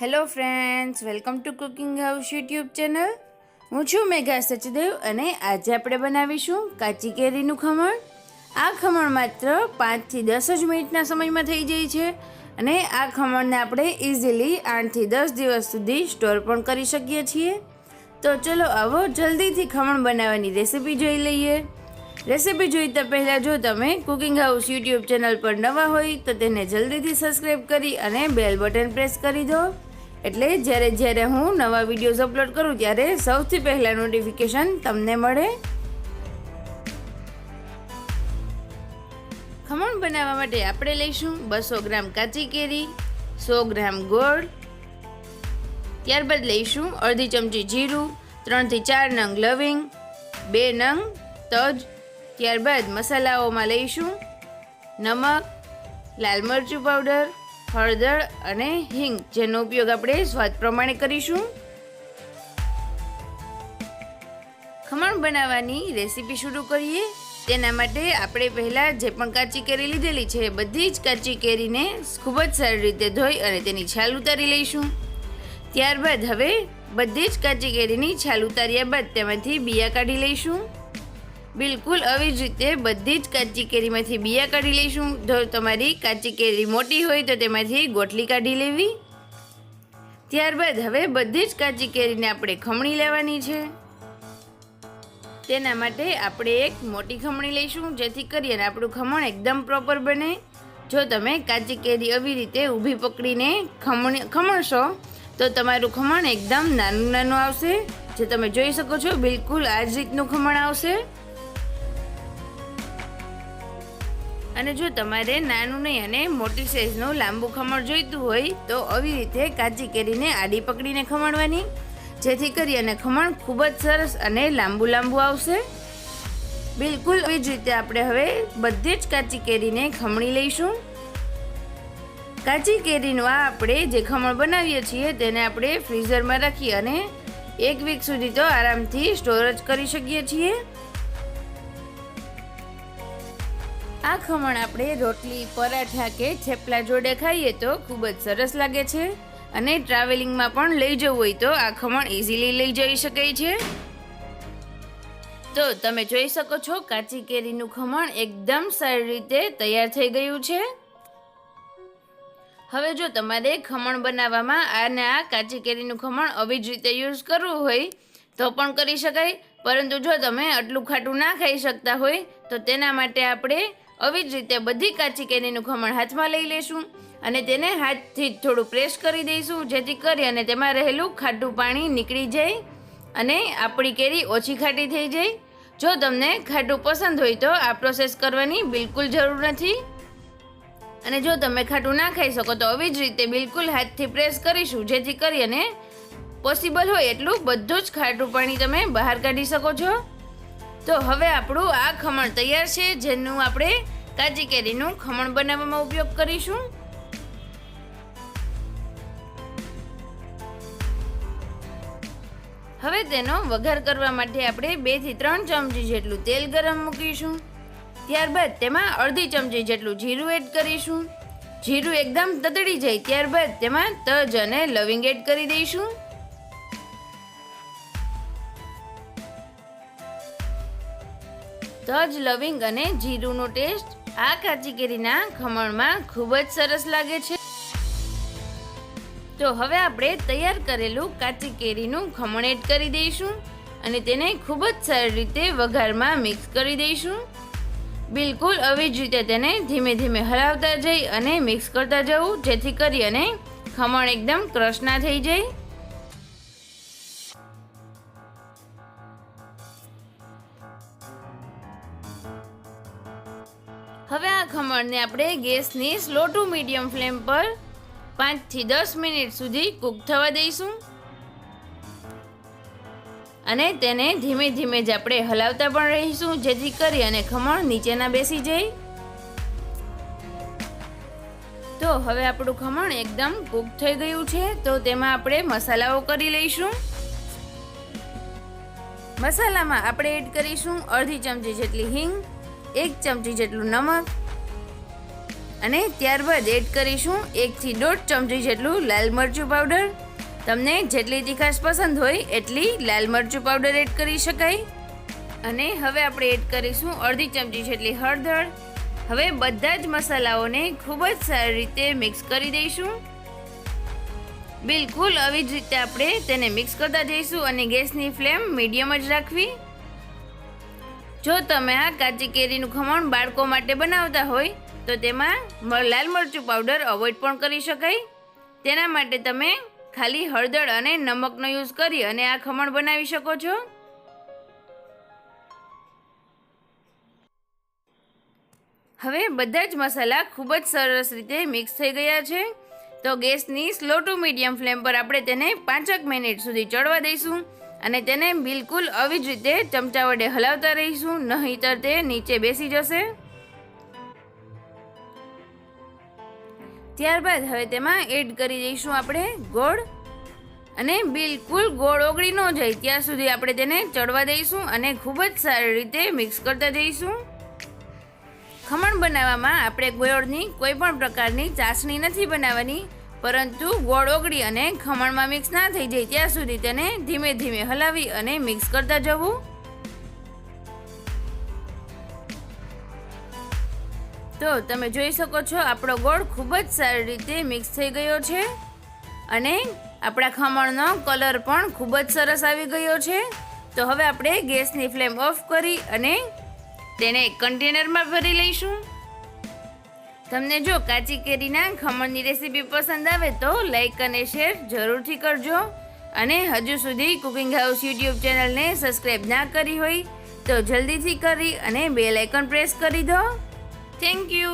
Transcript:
Hello friends, welcome to cooking house YouTube channel. હું છું મેઘા સચદેવ અને આજે આપણે બનાવીશું કાચી કેરીનું ખમણ. આ ખમણ માત્ર પાંચથી દસ જ મિનિટના સમયમાં થઈ જાય છે અને આ ખમણને આપણે ઇઝીલી આઠથી દસ દિવસ સુધી સ્ટોર પણ કરી શકીએ છીએ. તો ચલો આવો જલ્દીથી ખમણ બનાવવાની રેસીપી જોઈ લઈએ. રેસીપી જોઈતા પહેલાં જો તમે કુકિંગ હાઉસ યુટ્યુબ ચેનલ પર નવા હોય તો તેને જલ્દીથી સબસ્ક્રાઈબ કરી અને બેલ બટન પ્રેસ કરી દો. એટલે જ્યારે જ્યારે હું નવા વિડીયોઝ અપલોડ કરું ત્યારે સૌથી પહેલાં નોટિફિકેશન તમને મળે. ખમણ બનાવવા માટે આપણે લઈશું બસો ગ્રામ કાચી કેરી, સો ગ્રામ ગોળ, ત્યારબાદ લઈશું અડધી ચમચી જીરું, ત્રણથી ચાર નંગ લવિંગ, બે નંગ તજ, ત્યારબાદ મસાલાઓમાં લઈશું નમક, લાલ મરચું પાવડર હળદર અને હિંગ, જેનો ઉપયોગ આપણે સ્વાદ પ્રમાણે કરીશું. ખમણ બનાવવાની રેસીપી શરૂ કરીએ. તેના માટે આપણે પહેલાં જે પણ કાચી કેરી લીધેલી છે, બધી જ કાચી કેરીને ખૂબ જ સારી રીતે ધોઈ અને તેની છાલ ઉતારી લઈશું. ત્યારબાદ હવે બધી જ કાચી કેરીની છાલ ઉતાર્યા બાદ તેમાંથી બિયા કાઢી લઈશું. બિલકુલ આવી જ રીતે બધી જ કાચી કેરીમાંથી બિયા કાઢી લઈશું. જો તમારી કાચી કેરી મોટી હોય તો તેમાંથી ગોટલી કાઢી લેવી. ત્યારબાદ હવે બધી જ કાચી કેરીને આપણે ખમણી લેવાની છે. તેના માટે આપણે એક મોટી ખમણી લઈશું, જેથી કરીને આપણું ખમણ એકદમ પ્રોપર બને. જો તમે કાચી કેરી આવી રીતે ઊભી પકડીને ખમણ, ખમણશો, તો તમારું ખમણ એકદમ નાનું નાનું આવશે. જે તમે જોઈ શકો છો, બિલકુલ આ જ રીતનું ખમણ આવશે. અને જો તમારે નાનું નહીં અને મોટી સાઇઝનું લાંબુ ખમણ જોઈતું હોય, તો આવી રીતે કાચી કેરીને આડી પકડીને ખમણવાની. જેથી કરી અને ખમણ ખૂબ જ સરસ અને લાંબુ લાંબુ આવશે. બિલકુલ એવી જ રીતે આપણે હવે બધી જ કાચી કેરીને ખમણી લઈશું. કાચી કેરીનું આ આપણે જે ખમણ બનાવીએ છીએ, તેને આપણે ફ્રીઝરમાં રાખી અને એક વીક સુધી તો આરામથી સ્ટોરેજ કરી શકીએ છીએ. આ ખમણ આપણે રોટલી, પરાઠા કે થેપલા જોડે ખાઈએ તો ખૂબ જ સરસ લાગે છે. અને ટ્રાવેલિંગમાં પણ લઈ જવું હોય તો આ ખમણ ઇઝીલી લઈ જઈ શકાય છે. તો તમે જોઈ શકો છો કાચી કેરીનું ખમણ એકદમ સારી રીતે તૈયાર થઈ ગયું છે. હવે જો તમારે ખમણ બનાવવામાં આને આ કાચી કેરીનું ખમણ આવી જ રીતે યુઝ કરવું હોય તો પણ કરી શકાય. પરંતુ જો તમે આટલું ખાટું ના ખાઈ શકતા હોય તો તેના માટે આપણે આવી જ રીતે બધી કાચી કેરીનું ખમણ હાથમાં લઈ લેશું અને તેને હાથથી થોડું પ્રેસ કરી દઈશું, જેથી કરી અને તેમાં રહેલું ખાટું પાણી નીકળી જાય અને આપણી કેરી ઓછી ખાટી થઈ જાય. જો તમને ખાટું પસંદ હોય તો આ પ્રોસેસ કરવાની બિલકુલ જરૂર નથી. અને જો તમે ખાટું ના ખાઈ શકો તો આવી જ રીતે બિલકુલ હાથથી પ્રેસ કરીશું, જેથી કરી અને પોસિબલ હોય એટલું બધું જ ખાટું પાણી તમે બહાર કાઢી શકો છો. તો હવે આપણું આ ખમણ તૈયાર છે, જેનું આપણે કાજી કેરીનું ખમણ બનાવવામાં ઉપયોગ કરીશું. હવે તેનો વઘાર કરવા માટે આપણે બેથી ત્રણ ચમચી જેટલું તેલ ગરમ મૂકીશું. ત્યારબાદ તેમાં અડધી ચમચી જેટલું જીરું એડ કરીશું. જીરું એકદમ તતડી જાય, ત્યારબાદ તેમાં તજ અને લવિંગ એડ કરી દઈશું. તજ લવિંગ અને જીરુંનો ટેસ્ટ આ કાચી કેરીના ખમણમાં ખૂબ જ સરસ લાગે છે. તો હવે આપણે તૈયાર કરેલું કાચી કેરીનું ખમણ એડ કરી દઈશું અને તેને ખૂબ જ સારી રીતે વઘારમાં મિક્સ કરી દઈશું. બિલકુલ આવી જ રીતે તેને ધીમે ધીમે હલાવતા જઈ અને મિક્સ કરતા જવું જેથી કરી અને ખમણ એકદમ ક્રશ ના થઈ જાય. હવે આ ખમણને આપણે ગેસની સ્લો ટુ મીડિયમ ફ્લેમ પર પાંચથી દસ મિનિટ સુધી કૂક થવા દઈશું. અને તેને ધીમે ધીમે જ આપણે હલાવતા પણ રહીશું, જેથી કરી અને ખમણ નીચેના બેસી જાય. તો હવે આપણું ખમણ એકદમ કૂક થઈ ગયું છે, તો તેમાં આપણે મસાલાઓ કરી લઈશું. મસાલામાં આપણે એડ કરીશું અડધી ચમચી જેટલી હિંગ એક ચમચી જેટલું નમક અને ત્યારબાદ એડ કરીશું એકથી દોઢ ચમચી જેટલું લાલ મરચું પાવડર તમને જેટલી તીખાશ પસંદ હોય એટલી લાલ મરચું પાવડર એડ કરી શકાય. અને હવે આપણે એડ કરીશું અડધી ચમચી જેટલી હળદર. હવે બધા જ મસાલાઓને ખૂબ જ સારી રીતે મિક્સ કરી દઈશું. બિલકુલ આવી જ રીતે આપણે તેને મિક્સ કરતા જઈશું અને ગેસની ફ્લેમ મીડિયમ જ રાખવી. જો તમે આ કાચી કેરીનું ખમણ બાળકો માટે બનાવતા હોય, તો તેમાં લાલ મરચું પાવડર અવોઇડ પણ કરી શકાય. તેના માટે તમે ખાલી હળદર અને નમકનો યુઝ કરી અને આ ખમણ બનાવી શકો છો. હવે બધા જ મસાલા ખૂબ જ સરસ રીતે મિક્સ થઈ ગયા છે. તો ગેસની સ્લો ટુ મીડિયમ ફ્લેમ પર આપણે તેને પાંચક મિનિટ સુધી ચડવા દઈશું. અને તેને બિલકુલ આવી જ રીતે ચમચા વડે હલાવતા રહીશું, નહીંતર તે નીચે બેસી જશે. ત્યારબાદ હવે તેમાં એડ કરી દઈશું આપણે ગોળ. અને બિલકુલ ગોળ ઓગળી ન જાય, ત્યાં સુધી આપણે તેને ચડવા દઈશું અને ખૂબ જ સારી રીતે મિક્સ કરતા જઈશું. ખમણ બનાવવામાં આપણે ગોળની કોઈ પણ પ્રકારની ચાસણી નથી બનાવવાની. પરંતુ ગોળ ઓગળી અને ખમણમાં મિક્સ ના થઈ જાય ત્યાં સુધી તેને ધીમે ધીમે હલાવી અને મિક્સ કરતા જવું. તો તમે જોઈ શકો છો, આપણો ગોળ ખૂબ જ સારી રીતે મિક્સ થઈ ગયો છે અને આપણા ખમણનો કલર પણ ખૂબ જ સરસ આવી ગયો છે. તો હવે આપણે ગેસની ફ્લેમ ઓફ કરી અને તેને કન્ટેનરમાં ભરી લઈશું. તમને જો કાચી કેરીના ખમણની રેસીપી પસંદ આવે તો લાઈક અને શેર જરૂરથી કરજો. અને હજુ સુધી કુકિંગ હાઉસ યુટ્યુબ ચેનલને સબસ્ક્રાઈબ ના કરી હોય તો જલ્દીથી કરી અને બે લાઇકન પ્રેસ કરી દો. Thank you